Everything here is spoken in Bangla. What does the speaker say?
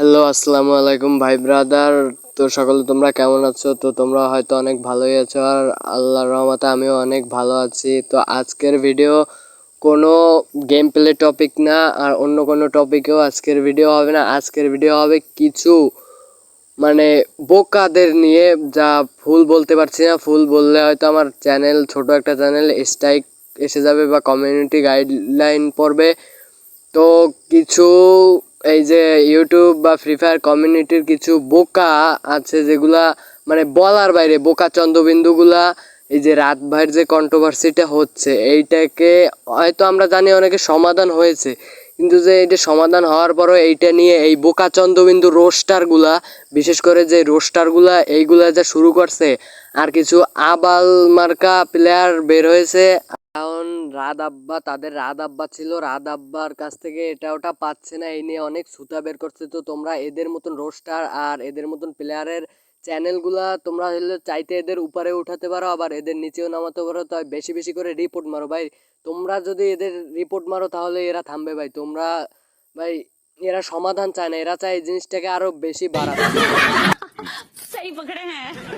হ্যালো আসসালামু আলাইকুম, ভাই ব্রাদার তো সকলে তোমরা কেমন আছো? তো তোমরা হয়তো অনেক ভালোই আছো আর আল্লাহর রহমতে আমিও অনেক ভালো আছি। তো আজকের ভিডিও কোনো গেম প্লে টপিক না আর অন্য কোনো টপিকেও আজকের ভিডিও হবে না। আজকের ভিডিও হবে কিছু মানে বোকাদের নিয়ে যা ফুল বলতে পারছি না। ফুল বললে হয়তো আমার চ্যানেল ছোট একটা চ্যানেল স্ট্রাইক এসে যাবে বা কমিউনিটি গাইডলাইন পড়বে। তো কিছু এই যে ইউটিউব বা ফ্রি ফায়ার কমিউনিটির কিছু বোকা আছে যেগুলা মানে বলার বাইরে, বোকা চন্দ্রবিন্দুগুলা এই যে রাত ভাইয়ের যে কন্ট্রোভার্সিটা হচ্ছে, এইটাকে হয়তো আমরা জানি অনেকে সমাধান হয়েছে। কিন্তু যে এটা সমাধান হওয়ার পরও এইটা নিয়ে এই বোকা চন্দ্রবিন্দু রোস্টারগুলা, বিশেষ করে যে রোস্টারগুলা, এইগুলা যা শুরু করছে, আর কিছু আবাল মার্কা প্লেয়ার বের হয়েছে। কারণ রাদ আব্বা, তাদের রাদ আব্বা ছিল রাদ আব্বার কাছ থেকে এটা ওটা পাচ্ছে না, এই নিয়ে অনেক সুতা বের করছে। তো তোমরা এদের মতন রোস্টার আর এদের মতন প্লেয়ারের চ্যানেলগুলা তোমরা হলে চাইতে এদের উপরে উঠাতে পারো, আবার এদের নিচেও নামাতে পারো, তাই বেশি বেশি করে রিপোর্ট মারো। ভাই, তোমরা যদি এদের রিপোর্ট মারো তাহলে এরা থামবে ভাই। তোমরা, ভাই, এরা সমাধান চায় না, এরা চায় এই জিনিসটাকে আরও বেশি বাড়াবে